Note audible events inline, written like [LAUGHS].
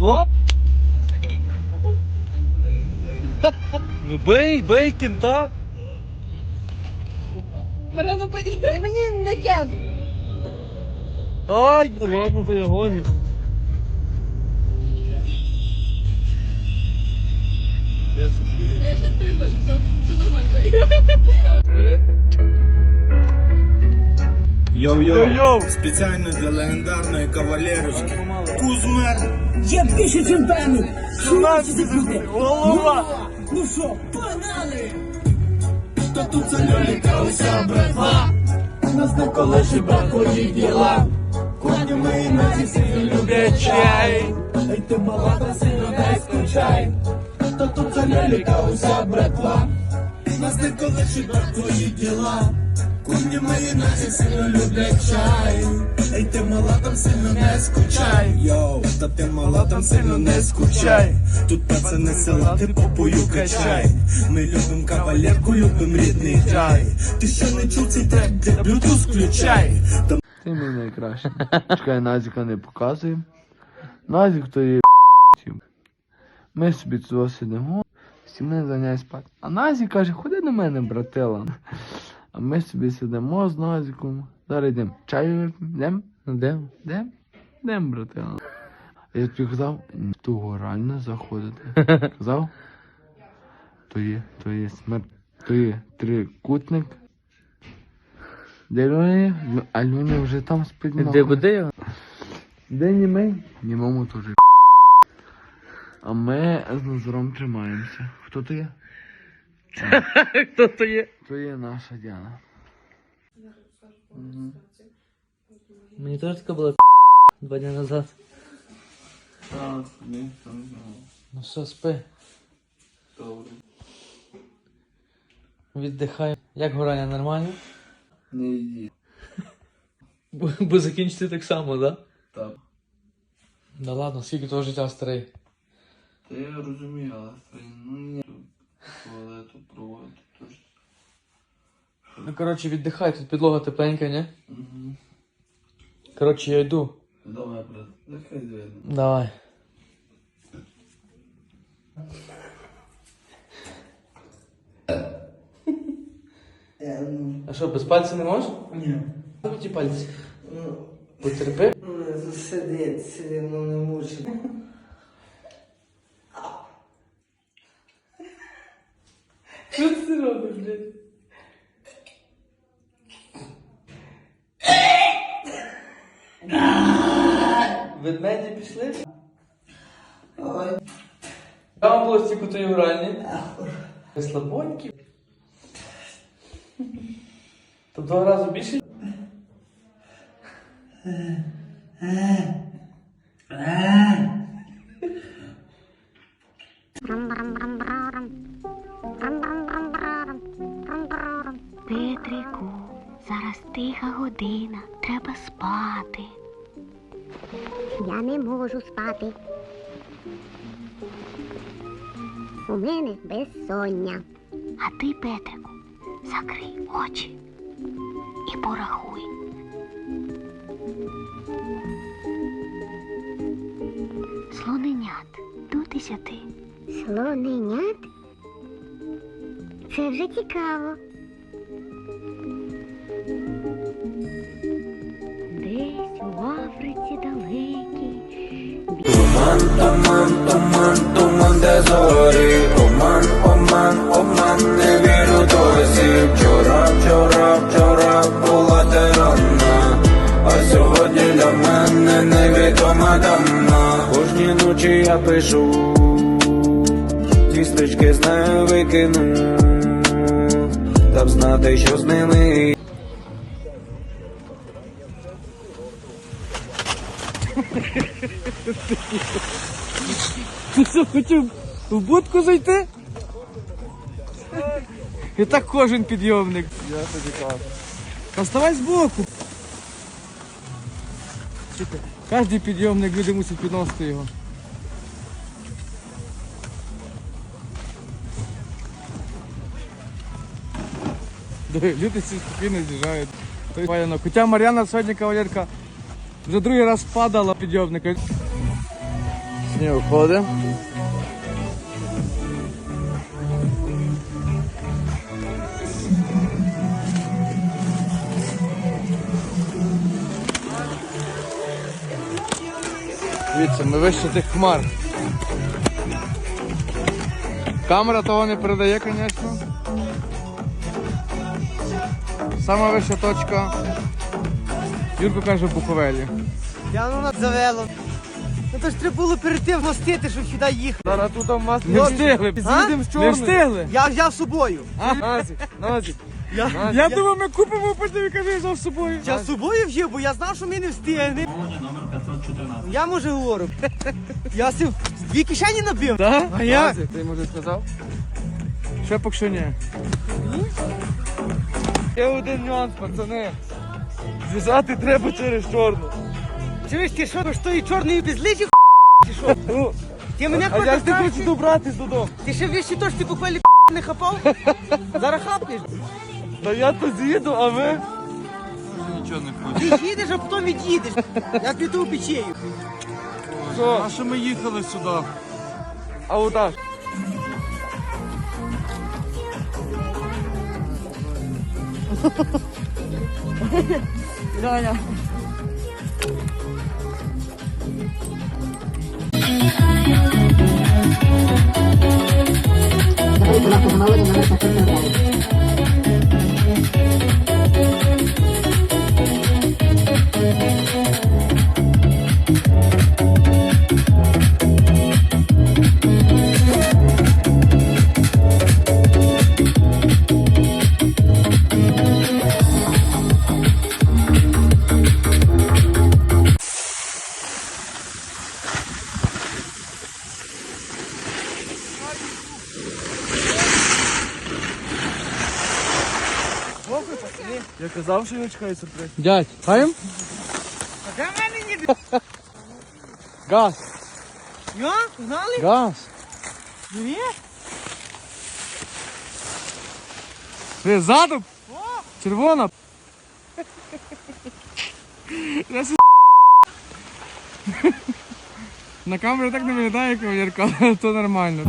Оп! Ну бей, бей кінта! Мені не кент. Ай, ну ладно, перегоним. Йоу-йоу, спеціально для легендарної кавалерочки. Кузмер. Є більше чемпіонів. Голова! Ну що, погнали! Та тут це льоліка уся братва. Нас не колиші бракові діла. Коні ми на сильно люблять чай. Ей ти мала та сильно не скучай. Та тут це льоліка уся братва. Нас не колиші бракові діла. Коні мої наші сильно люблять чай. Ей ти мала там сильно не скучай. Йоу, та ти мала там сильно не скучай. Тут пацани села, ти попою качай. Ми любим кавалерку, любим рідний чай. Ти що не чув цей трек, де блютуз включай. Ти мій найкращий. Чекай, Назіка не показуємо. Назік то є. Ми собі цього сидимо, всі мене заняють спати. А Назік каже, ходи до мене, братела. А ми собі сидимо з Назіком. Зараз йдемо. Йдемо? Ну йдемо. Йдемо? Йдемо, братела. А я тобі казав, «Ні, в ту горальну заходити. [LAUGHS] Казав? То є, то є смерть. То є трикутник. Де Люня? А Люня вже там спить. Де куди його? Де німей? Німому теж. А ми з Назаром тримаємося. Хто то є? [LAUGHS] Хто то є? То є наша Діана. Мені теж така була [LAUGHS] два дні назад. А, ні, там Ну все, спи. добре. Віддихай. Як горання нормально? Не йди. Бо, бо закінчити так само, да? Так. Да ладно, скільки того життя старий. Та я розумію, але ну ні. Туалету проводити теж. Ну коротше, віддихай, тут підлога тепленька, ні? Угу. Коротше, я йду. Давай, брат, нехай видно. Давай. А що, без пальців не можеш? Ні. Ось ті пальці. Потерпи. Сиди, сиди, ну не мучи. Що ти робиш, блядь? Ведмеді пішли? Ой, Там було стільки тої уральні. Ви слабонькі. То два рази більше? Петрику, зараз тиха година, треба спати. Я не можу спати. У мене безсоння. А ти, Петрику, закрий очі і порахуй. Слоненят до десяти. Слоненят? Це вже цікаво. Туман, туман, туман, туман, де зорі. Оман, оман, оман, не вірю досі. Вчора, вчора, вчора була ти рана. А сьогодні для мене невідома давна. Кожні ночі я пишу, звісточки з нею викину. Та б знати, що з ними Ти що, хотів в будку зайти? І так кожен підйомник. Я тобі кажу. Та ставай збоку. Чекай. Кожний підйомник люди мусять підносити його. Люди всі спокійно з'їжджають. Хоча Мар'яна сьогодні кавалерка вже другий раз падала підйомника. Сніг уходить. Дивіться, ми вище тих хмар. Камера того не передає, звісно. Сама вища точка. Юрко каже в Буковелі. Я ну завело. Ну то ж треба було перед тим мостити, щоб сюди їхати. Зараз тут в нас не встигли. А? Не встигли. Я взяв з собою. А, Назік, Назік. Я, Я думав, ми купимо, потім каже, взяв з собою. я з собою взяв, бо я знав, що ми не встигнемо. Я може говорю. Я сів дві кишені набив. Так? А як? Назік, ти може сказав? Ще поки що ні. Є один нюанс, пацани. Зв'язати треба через чорну. Чуєш, ти що, ж тої чорної безличі чи що? Ну, Ти мене а я ж не хочу добратись додому. Ти ще вещі то, що ти буквально не хапав? Зараз хапнеш. Та я то з'їду, а ви? Ти їдеш, а потім від'їдеш. Я піду печею. Що? А що ми їхали сюди? А Thank you. Я казав, що я чекаю сюрприз. Дядь, хаєм? А де в мене ніде? Газ, Ну, знали? газ. Ні? Ти ззаду? Червона. На камері так не виглядає, кавалерка, але то нормально.